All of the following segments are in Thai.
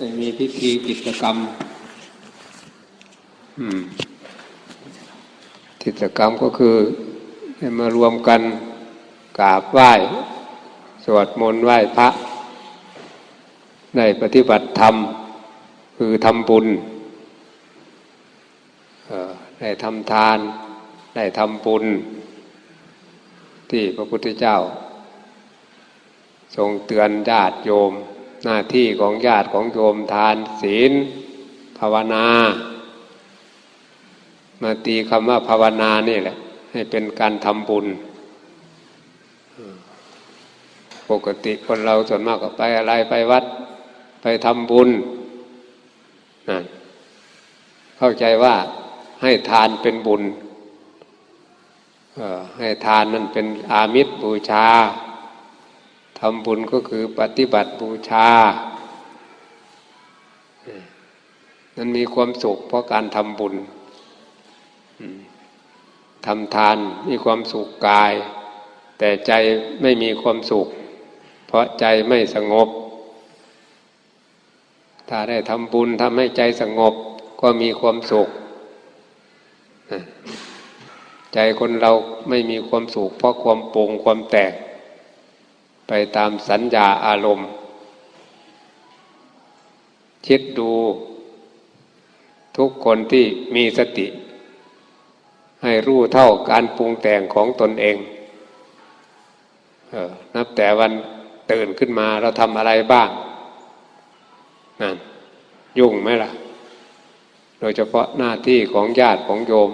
ไม่มีพิธีกิจกรรมอืมกิจกรรมก็คือให้มารวมกันกราบไหว้ สวดมนต์ไหว้พระได้ปฏิบัติธรรม คือทำบุญเอ่อได้ทำทานได้ทำบุญ ที่พระพุทธเจ้า ทรงเตือนญาติโยม หน้าที่ของญาติของโยมทานศีล ภาวนา มาตีคำว่าภาวนานี่แหละ ให้เป็นการทำบุญ ปกติคนเราส่วนมากก็ไปอะไรไปวัด ไปทำบุญนั่นเข้าใจว่าให้ทานเป็นบุญให้ทานนั่นเป็นอามิตรบูชา ทำบุญก็คือปฏิบัติบูชา นั้นมีความสุขเพราะการทำบุญทำทานมีความสุขกาย แต่ใจไม่มีความสุข เพราะใจไม่สงบ ถ้าได้ทำบุญทำให้ใจสงบก็มีความสุข ใจคนเราไม่มีความสุขเพราะความปรุงความแตก ไปตามสัญญาอารมณ์ คิดดูทุกคนที่มีสติ ให้รู้เท่าการปรุงแต่งของตนเองเออนับแต่วันตื่นขึ้นมาเราทำอะไรบ้างนั่นยุ่งไหมล่ะ โดยเฉพาะหน้าที่ของญาติของโยม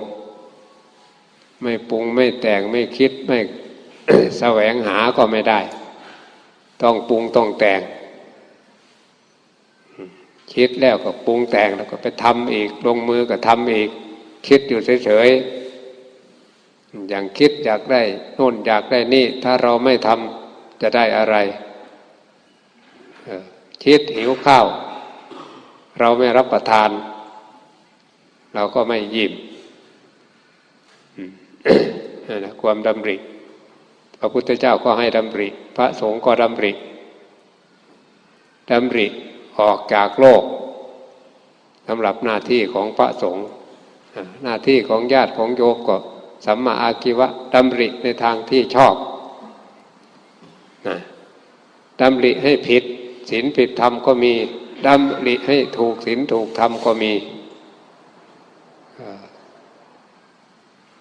ไม่ปรุงไม่แต่งไม่คิดไม่แสวงหาก็ไม่ได้ ต้องปรุงต้องแต่งคิดแล้วก็ปรุงแต่งแล้วก็ไปทำอีก ลงมือก็ทำอีก คิดอยู่เฉยๆอย่างคิดอยากได้โน่นอยากได้นี่ ถ้าเราไม่ทำจะได้อะไรคิดหิวข้าว เราไม่รับประทาน เราก็ไม่ยิ้มความดำริ ระพุทธเจ้าก็ให้ดำริ พระสงฆ์ก็ดำริดำริออกจากโลกสำหรับหน้าที่ของพระสงฆ์หน้าที่ของญาติของโยมก็สัมมาอากิวะดำริในทางที่ชอบดำริให้ผิดศีลผิดธรรมก็มีดำริให้ถูกศีลถูกธรรมก็มี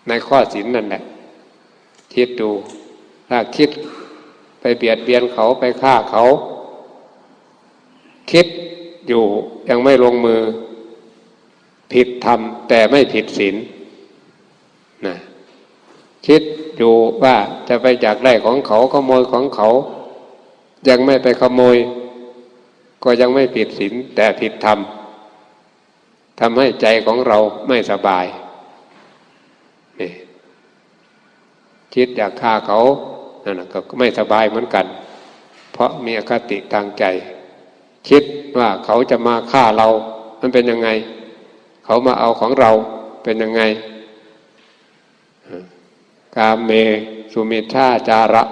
ในข้อศีลนั่นแหละคิดดู ถ้าคิดไปเบียดเบียนเขาไปฆ่าเขา คิดอยู่ยังไม่ลงมือ ผิดธรรม แต่ไม่ผิดศีลนะคิดอยู่ว่าจะไปจากได้ของเขาขโมยของเขา ยังไม่ไปขโมย ก็ยังไม่ผิดศีลแต่ผิดธรรมทำให้ใจของเราไม่สบายนี่ คิดอยากฆ่าเขานั่นก็ไม่สบายเหมือนกัน เพราะมีอคติทางใจ คิดว่าเขาจะมาฆ่าเรา มันเป็นยังไง เขามาเอาของเราเป็นยังไง กามเมสุเมิทาจาระ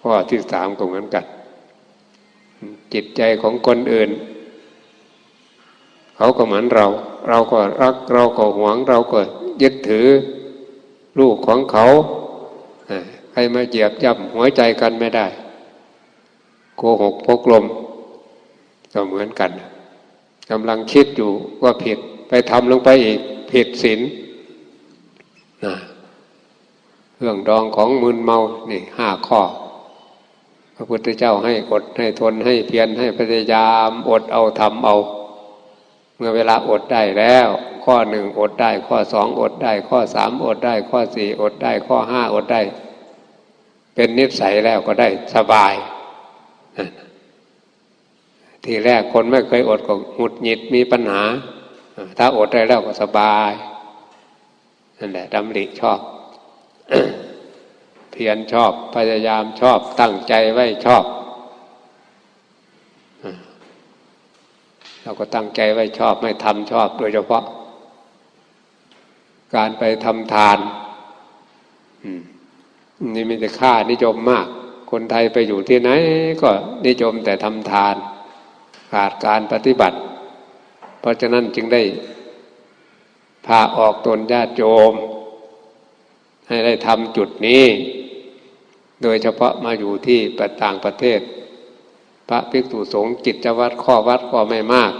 ข้อที่สามก็เหมือนกัน จิตใจของคนอื่น เขาก็เหมือนเรา เราก็รักเราก็หวงเราก็ยึดถือ ลูกของเขาใครมาเหยียบย่ำหัวใจกันไม่ได้ โกหกพกลมก็เหมือนกันกำลังคิดอยู่ว่าผิดไปทำลงไปอีกผิดศีลเรื่องดองของมึนเมานี่ห้าข้อ พระพุทธเจ้าให้อดให้ทนให้เพียรให้พยายาม อดเอาทำเอา เมื่อเวลาอดได้แล้ว ข้อหนึ่งอดได้ ข้อสองอดได้ ข้อสามอดได้ ข้อสี่อดได้ ข้อห้าอดได้ เป็นนิสัยแล้วก็ได้สบาย ทีแรกคนไม่เคยอดก็หงุดหงิดมีปัญหา ถ้าอดได้แล้วก็สบายนั่นแหละดำริชอบเพียรชอบพยายามชอบตั้งใจไว้ชอบเราก็ตั้งใจไว้ชอบไม่ทำชอบโดยเฉพาะ การไปทำทานนี่มีแต่ค่านิยมมาก คนไทยไปอยู่ที่ไหน ก็นิยมแต่ทำทาน ขาดการปฏิบัติ เพราะฉะนั้นจึงได้พาออกตนญาติโยม ให้ได้ทำจุดนี้ โดยเฉพาะมาอยู่ที่ปต่างประเทศ พระภิกษุสงฆ์จิตวัดข้อวัดก็ไม่มาก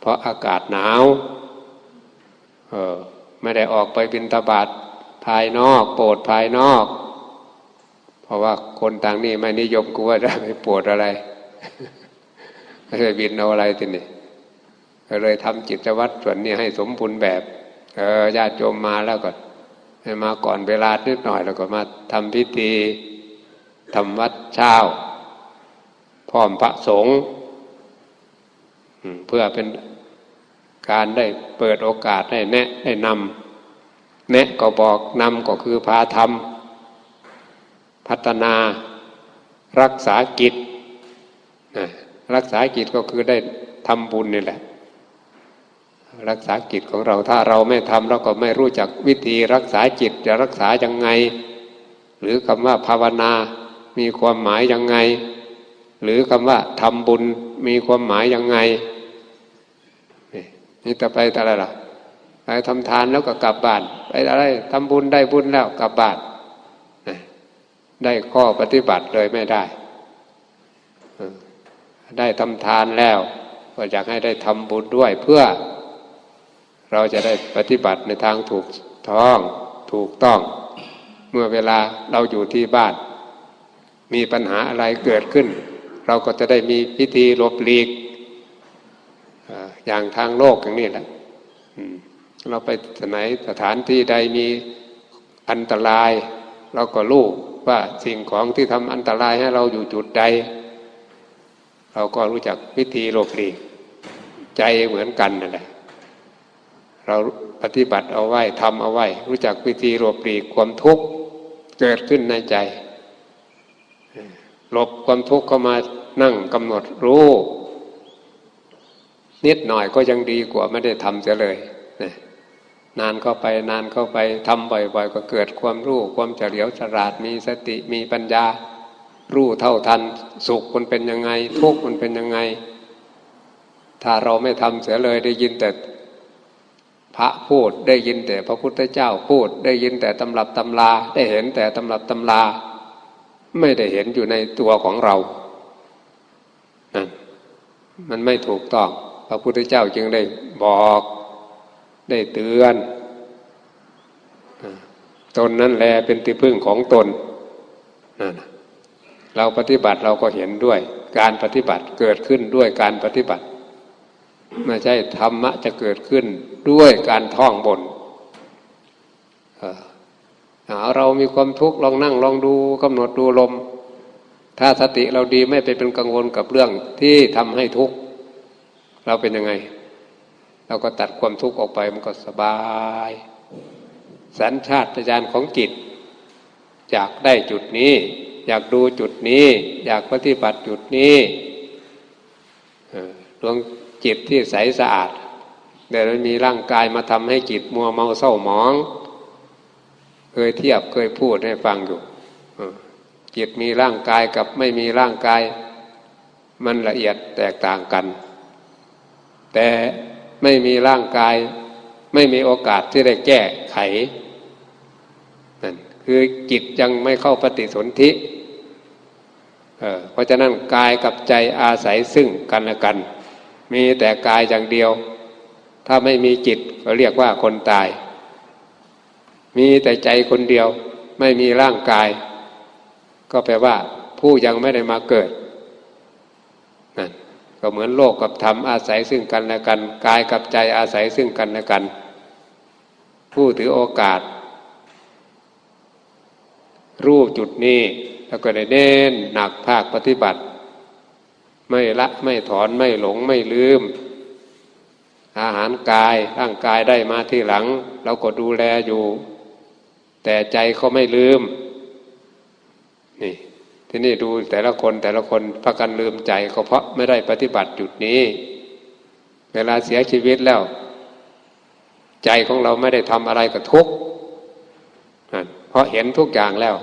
เพราะอากาศหนาว เออไม่ได้ออกไปบินตบาทภายนอกโปรดภายนอก เพราะว่าคนต่างนี่ไม่นิยมกูว่าจะไปโปรดอะไรไม่ได้บินเอาอะไรทีนี่เลยทำจิตวัตรส่วนนี้ให้สมบูรณ์แบบ เออญาติโยมมาแล้วก็ให้มาก่อนเวลานิดหน่อยแล้วก็มาทำพิธีทำวัดเช้า พร้อมพระสงฆ์เพื่อเป็น การได้เปิดโอกาสให้แนะให้นำแนะก็บอกนำก็คือพาทำพัฒนารักษากิจรักษากิจก็คือได้ทำบุญนี่แหละ รักษากิจของเราถ้าเราไม่ทำเราก็ไม่รู้จักวิธีรักษาจิตจะรักษายังไง หรือคำว่าภาวนามีความหมายยังไง หรือคำว่าทำบุญมีความหมายยังไง นี่จะไปอะไรล่ะไปทำทานแล้วก็กลับบ้านไปอะไรทำบุญได้บุญแล้วกลับบ้านได้ข้อปฏิบัติเลยไม่ได้ ได้ทำทานแล้ว ก็อยากให้ได้ทำบุญด้วยเพื่อ เราจะได้ปฏิบัติในทางถูกท้องถูกต้อง เมื่อเวลาเราอยู่ที่บ้าน มีปัญหาอะไรเกิดขึ้น เราก็จะได้มีพิธีลบหลีก อย่างทางโลกอย่างนี้แหละเราไปไหนสถานที่ใดมีอันตราย เราก็รู้ว่าสิ่งของที่ทำอันตรายให้เราอยู่จุดใด เราก็รู้จักวิธีหลบหลีกใจเหมือนกันนั่นแหละเราปฏิบัติเอาไว้ทำเอาไว้ รู้จักวิธีหลบหลีกความทุกข์เกิดขึ้นในใจหลบความทุกข์เข้ามานั่งกำหนดรู้ นิดหน่อยก็ยังดีกว่าไม่ได้ทำเสียเลยนะนานเข้าไปนานเข้าไปทำบ่อย ๆ ก็เกิดความรู้ความเฉลียวฉลาดมีสติมีปัญญา รู้เท่าทัน สุขมันเป็นยังไง ทุกข์มันเป็นยังไง ถ้าเราไม่ทำเสียเลยได้ยินแต่พระพูดได้ยินแต่พระพุทธเจ้าพูด ได้ยินแต่ตำรับตำลา ได้เห็นแต่ตำรับตำลา ไม่ได้เห็นอยู่ในตัวของเรานั่นมันไม่ถูกต้อง พระพุทธเจ้าจึงได้บอกได้เตือนตนนั้นแลเป็นที่พึ่งของตนนั่นเราปฏิบัติเราก็เห็นด้วย การปฏิบัติเกิดขึ้นด้วยการปฏิบัติ ไม่ใช่ธรรมะจะเกิดขึ้นด้วยการท่องบนเอาเรามีความทุกข์ลองนั่งลองดูกำหนดดูลม ถ้าสติเราดีไม่ไปเป็นกังวลกับเรื่องที่ทำให้ทุกข์ เราเป็นยังไง เราก็ตัดความทุกข์ออกไปมันก็สบาย สัญชาตญาณของจิตอยากได้จุดนี้ อยากดูจุดนี้ อยากปฏิบัติจุดนี้ดวงจิตที่ใสสะอาดแต่มันมีร่างกายมาทำให้จิตมัวเมาเศร้าหมอง เคยเทียบเคยพูดให้ฟังอยู่จิตมีร่างกายกับไม่มีร่างกาย มันละเอียดแตกต่างกัน แต่ไม่มีร่างกาย ไม่มีโอกาสที่ได้แก้ไขนั่นคือจิตยังไม่เข้าปฏิสนธิเเพราะฉะนั้นกายกับใจอาศัยซึ่งกันและกัน มีแต่กายอย่างเดียว ถ้าไม่มีจิตก็เรียกว่าคนตาย มีแต่ใจคนเดียว ไม่มีร่างกาย ก็แปลว่าผู้ยังไม่ได้มาเกิด ก็เหมือนโลกกับธรรมอาศัยซึ่งกันและกันกายกับใจอาศัยซึ่งกันและกัน ผู้ถือโอกาส รูปจุดนี้แล้วก็ได้เน้นหนักภาคปฏิบัติ ไม่ละไม่ถอนไม่หลงไม่ลืม อาหารกายร่างกายได้มาที่หลัง เราก็ดูแลอยู่ แต่ใจเขาไม่ลืม นี่ ที่นี่ดูแต่ละคนแต่ละคนพักกันลืมใจก็เพราะไม่ได้ปฏิบัติจุดนี้ เวลาเสียชีวิตแล้ว ใจของเราไม่ได้ทำอะไรกับทุกข์เพราะเห็นทุกอย่างแล้ว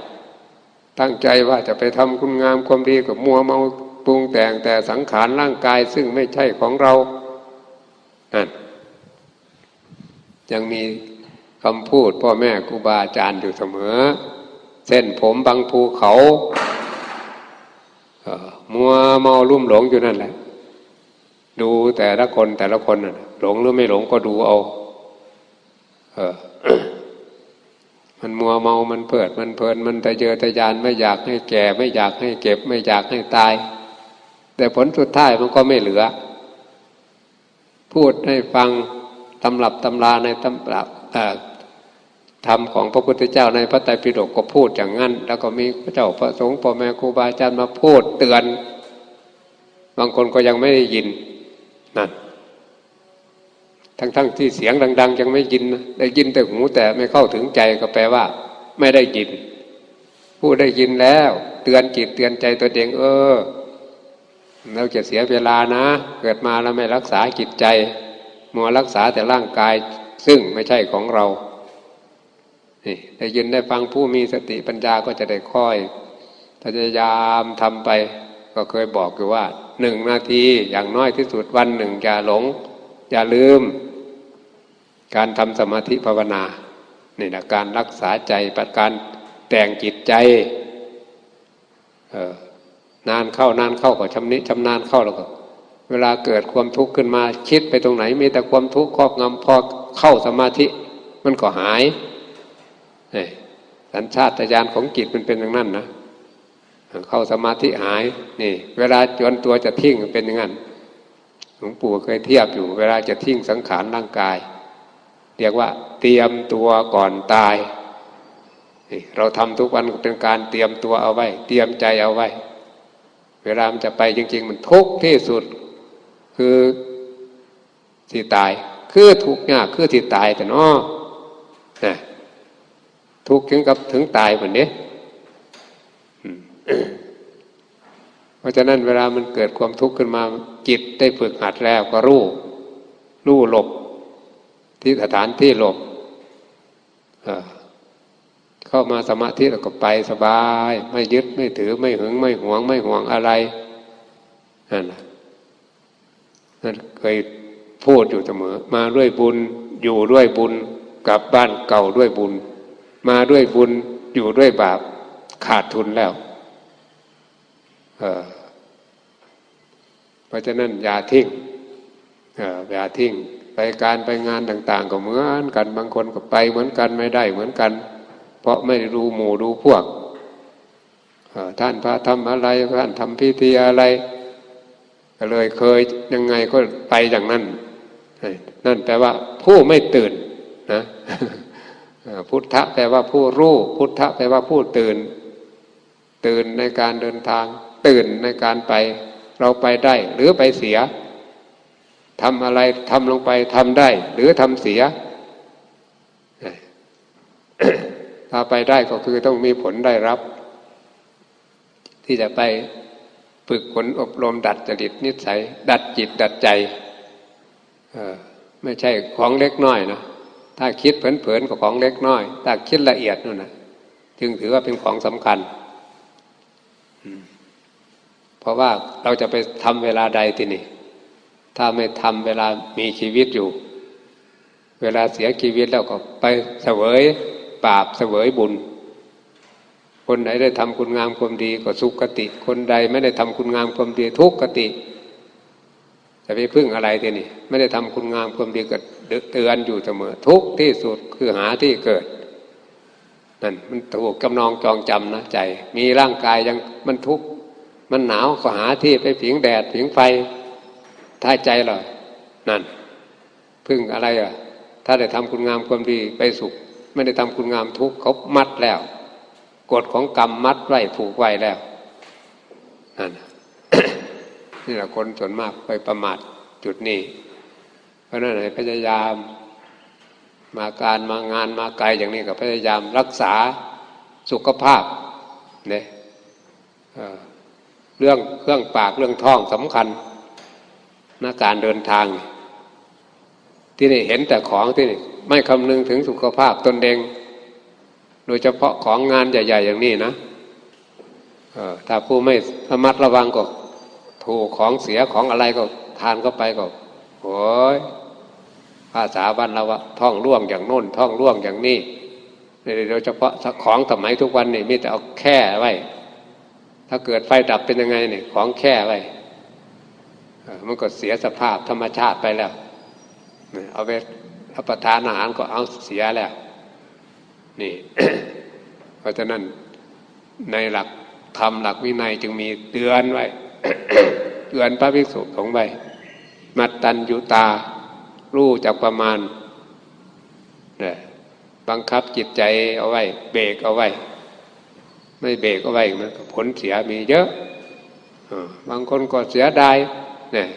ตั้งใจว่าจะไปทำคุณงามความดีกับมัวเมาปรุงแต่งแต่สังขารร่างกายซึ่งไม่ใช่ของเรานั่นยังมีคำพูดพ่อแม่ครูบาอาจารย์อยู่เสมอ เส้นผมบางภูเขา มัวเมาลุ่มหลงอยู่นั่นแหละ ดูแต่ละคนแต่ละคนหลงหรือไม่หลงก็ดูเอา เออมันมัวเมามันเพิด มันเพลิน มันทะเยอทะยานไม่อยากให้แก่ ไม่อยากให้เก็บ ไม่อยากให้ตาย แต่ผลสุดท้ายมันก็ไม่เหลือ พูดให้ฟังตำรับตำราในตำรับอ่อ ธรรมของพระพุทธเจ้าในพระไตรปิฎกก็พูดอย่างนั้น แล้วก็มีพระเจ้าพระสงฆ์พ่อแม่ครูบาอาจารย์มาพูดเตือน บางคนก็ยังไม่ได้ยินนั่นทั้งๆทที่เสียงดัง ๆ ยังไม่ยินนะได้ยินแต่หูแต่ไม่เข้าถึงใจก็แปลว่า ไม่ได้ยิน ผู้ได้ยินแล้ว เตือนจิตเตือนใจตัวเองเออเราจะเสียเวลานะ เกิดมาแล้วไม่รักษาจิตใจ มัวรักษาแต่ร่างกาย ซึ่งไม่ใช่ของเรา ได้ยินได้ฟังผู้มีสติปัญญาก็จะได้ค่อยพยายามทำไป ก็เคยบอกอยู่ว่าหนึ่งนาทีอย่างน้อยที่สุดวันหนึ่งอย่าหลง อย่าลืม การทำสมาธิภาวนานี่นะการรักษาใจประการแต่งจิตใจเออนานเข้านานเข้าก็ชำนิชำนาญเข้าแล้วก็ เวลาเกิดความทุกข์ขึ้นมา คิดไปตรงไหน มีแต่ความทุกข์ครอบงำพอเข้าสมาธิ มันก็หาย สัญชาตญาณของจิตมันเป็นอย่างนั้นนะเข้าสมาธิหายนี่ เวลาจวนตัวจะทิ้งเป็นอย่างนั้นหลวงปู่เคยเทียบอยู่ เวลาจะทิ้งสังขารร่างกาย เรียกว่า เตรียมตัวก่อนตายเราทำทุกวันเป็นการเตรียมตัวเอาไว้ เตรียมใจเอาไว้ เวลามันจะไปจริง ๆ มันทุกข์ที่สุด คือที่ตาย คือทุกข์ยากคือที่ตายแต่นอนะ ทุกข์ถึงกับถึงตายเหมือนนี้เพราะฉะนั้นเวลามันเกิดความทุกข์ขึ้นมาจิตได้ฝึกหัดแล้วก็รู้รู้หลบ ที่สถานที่หลบเข้ามาสมาธิแล้วก็ไปสบาย ไม่ยึดไม่ถือไม่หึงไม่หวง ไม่ห่วงอะไรนั่นนั่นเคยพูดอยู่เสมอ มาด้วยบุญอยู่ด้วยบุญกลับบ้านเก่าด้วยบุญ มาด้วยบุญอยู่ด้วยบาปขาดทุนแล้วเพราะฉะนั้นอย่าทิ้งอย่าทิ้งไปการไปงานต่าง ๆ ก็เหมือนกันบางคนก็ไปเหมือนกันไม่ได้เหมือนกัน เพราะไม่รู้หมู่ดูพวกท่านพระทำอะไรท่านทำพิธีอะไรก็เลยเคยยังไงก็ไปอย่างนั้นนั่นแปลว่าผู้ไม่ตื่นนะ พุทธะแปลว่าผู้รู้ พุทธะแปลว่าผู้ตื่น ตื่นในการเดินทาง ตื่นในการไป เราไปได้ หรือไปเสียทำอะไรทำลงไปทำได้ หรือทำเสีย ถ้าไปได้ก็คือต้องมีผลได้รับ ที่จะไปฝึกฝนอบรมดัดจริตนิสัย ดัดจิตดัดใจไม่ใช่ของเล็กน้อยนะ ถ้าคิดเผินๆก็ของเล็กน้อย ถ้าคิดละเอียดนั่นนะจึงถือว่าเป็นของสำคัญ เพราะว่าเราจะไปทำเวลาใดทีนี่ ถ้าไม่ทำเวลามีชีวิตอยู่ เวลาเสียชีวิตแล้วก็ไปเสวยบาปเสวยบุญ คนไหนได้ทำคุณงามความดีก็สุขติ คนใดไม่ได้ทำคุณงามความดีทุกขติ จะไปพึ่งอะไรทีนี่ไม่ได้ทำคุณงามความดีก็เตือนอยู่เสมอ ทุกที่สุดคือหาที่เกิดนั่นมันถูกกำนองจองจำนะใจ มีร่างกายยังมันทุกข์มันหนาวก็หาที่ไปผิงแดดผิงไฟท้ายใจเรอนั่น พึ่งอะไรอะ ถ้าได้ทำคุณงามความดีไปสุข ไม่ได้ทำคุณงามทุกข์เขามัดแล้วกฎของกรรมมัดไว้ผูกไว้แล้วนั่น นี่แหละคนส่วนมากไปประมาทจุดนี้ เพราะนั่นให้พยายามมาการมางานมาไกลอย่างนี้ก็พยายามรักษาสุขภาพเนี่ยเรื่องเครื่องปากเรื่องท้องสำคัญนะการเดินทาง ที่นี่เห็นแต่ของที่นี่ไม่คำนึงถึงสุขภาพตนเอง โดยเฉพาะของงานใหญ่ ๆ อย่างนี้นะถ้าผู้ไม่ระมัดระวังก็ ถูกของเสียของอะไรก็ทานเข้าไปก็โอ้ยภาษาบ้านเราว่าท่องร่วงอย่างโน้นท่องร่วงอย่างนี้โดยเฉพาะของสมัยทุกวันนี่มีแต่เอาแค่ไว้ ถ้าเกิดไฟดับเป็นยังไงเนี่ยของแค่ไว้มันก็เสียสภาพธรรมชาติไปแล้วเนี่ยเอาไปรับประทานอาหารก็เอาเสียแล้ว นี่ เพราะฉะนั้นในหลักธรรมหลักวินัยจึงมีเตือนไว้ เตือนพระภิกษุสงฆ์ไว้มัตตัญยุตา รู้จักประมาณเนี่ยบังคับจิตใจเอาไว้ เบรกเอาไว้ ไม่เบรกเอาไว้มันผลเสียมีเยอะบางคนก็เสียดายเนี่ย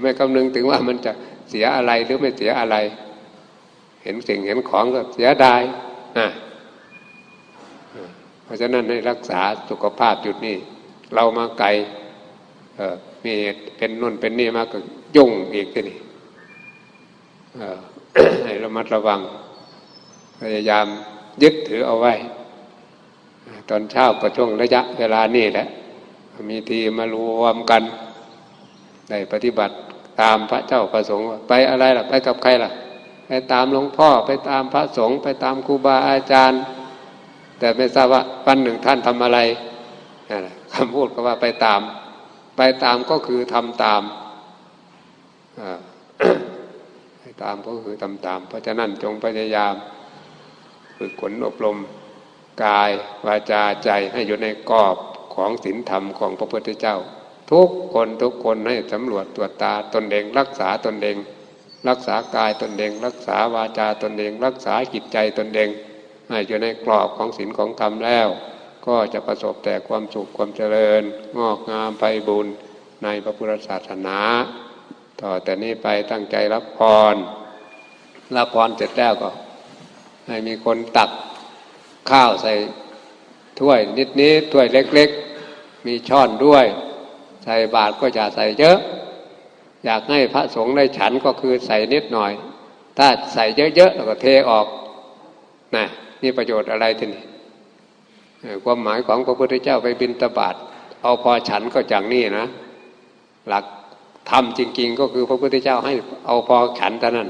ไม่คำนึงถึงว่ามันจะเสียอะไรหรือไม่เสียอะไร เห็นสิ่งเห็นของก็เสียดายนะเพราะฉะนั้นให้รักษาสุขภาพจุดนี้ เรามาไกล มีเป็นนุ่นเป็นนี่มากก็ยุ่งอีกทีนี่เออให้ระมัดระวัง พยายามยึดถือเอาไว้ ตอนเช้าก็ช่วงระยะเวลานี่แหละ มีทีมารวมกันได้ปฏิบัติตามพระเจ้าประสงค์ไปอะไรล่ะ ไปกับใครล่ะ ไปตามหลวงพ่อไปตามพระสงฆ์ไปตามครูบาอาจารย์ แต่ไม่ทราบว่าวันหนึ่งท่านทำอะไรคำพูดก็ว่าไปตาม ไปตามก็คือทำตามอ่าไปตามก็คือทำตาม เพราะฉะนั้นจงพยายามฝึกขนอบรมกายวาจาใจให้อยู่ในกรอบของศีลธรรมของพระพุทธเจ้า ทุกคนทุกคนให้สำรวจตรวจตาตนเองรักษาตนเอง รักษากายตนเอง รักษาวาจาตนเอง รักษาจิตใจตนเองให้อยู่ในกรอบของศีลของธรรมแล้ว ก็จะประสบแต่ความสุขความเจริญ งอกงามไปบุญในพระพุทธศาสนา ต่อแต่นี้ไปตั้งใจรับพร รับพรเสร็จแล้วก็ ให้มีคนตักข้าวใส่ถ้วยนิดนิดถ้วยเล็ก ๆ มีช้อนด้วย ใส่บาตรก็อย่าใส่เยอะ อยากให้พระสงฆ์ได้ฉันก็คือใส่นิดหน่อย ถ้าใส่เยอะๆแล้วก็เทออกนะนี่ประโยชน์อะไรทีนี้ ความหมายของพระพุทธเจ้าไปบินตบาตเอาพอฉันก็จังนี่นะ หลักธรรมจริง ๆ ก็คือพระพุทธเจ้าให้เอาพอฉันเท่านั้น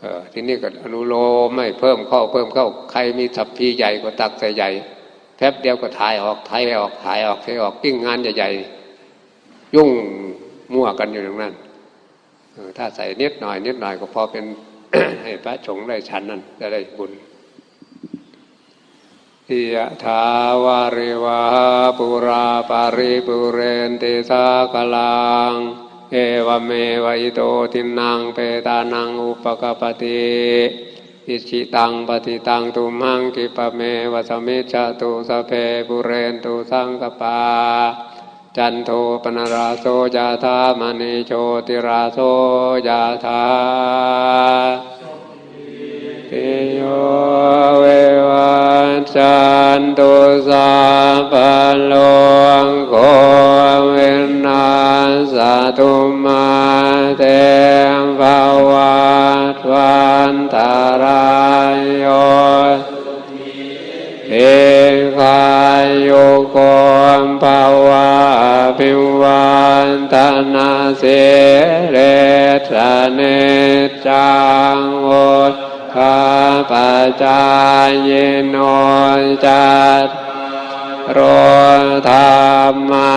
เออทีนี้ก็อนุโลมไม่เพิ่มเข้าเพิ่มเข้าใครมีสัพพีใหญ่ก็ตักใส่ใหญ่แป๊บเดียวก็ถ่ายออกถ่ายออกถ่ายออกถ่ายออกปิ้งงานใหญ่ๆยุ่งมั่วกันอยู่อย่างนั้นถ้าใส่นิดหน่อยนิดหน่อยก็พอเป็นให้พระสงฆ์ได้ฉันนั้นจะได้บุญ ยถาวาริวาปุราปาริปุเรนติสากลัง เอวเมวอิโตทินังเปตานังอุปกปติอิชิตังปฏิตังตุมังกิปะเมวะสมิจตุสเพปุเรนตุสังกปา จันโทปนราโสยาธามณีโชติราโสยาธา ติโยเววัจจันตุสัพพะโลกโควินาสตุมาเตมภวัตวันตารายโยเอกายโยโกมภาวะพิวันตนาเสเรสเนจังโอ ข้าปจายโนจัตโรธรรมา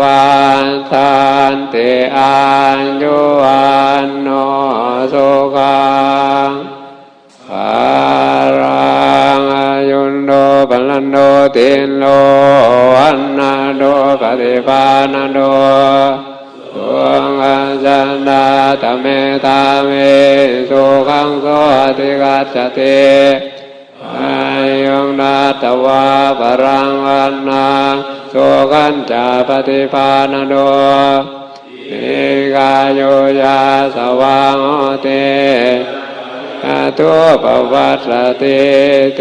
วันทันติอายุวันโนสุขังปารังอายุนโดปัลนโดตินโลวันนาโดปฏิปานาโด จันดาตเมตาเมสุขังโสติกัจจติอายุงนาตวาปรังวันนาสุขันจาปฏิปานโดนิกายโยยาสวังเตอาตุปวัตติเต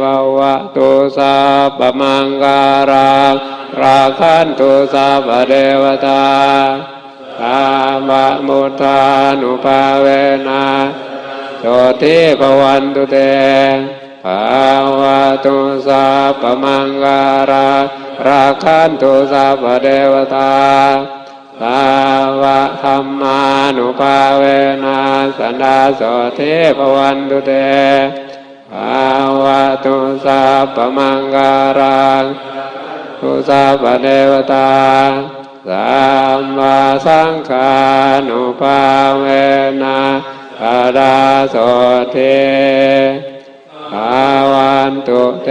ววะตุสัพพมังการังราคันตุสัพพเทวตา ธามะมุทานุภาเวนะโสติภวันตุเตภาวะตุสัพพมังการังราคันตุสัพพเทวตาสาวะธรรมานุภาเวนะสันดาโสเทภวันตุเตภาวะตุสัพพมังการังทุสัพพเทวตา สัมมาสังฆานุภาเวนะปาดาโสเทภาวันตุเต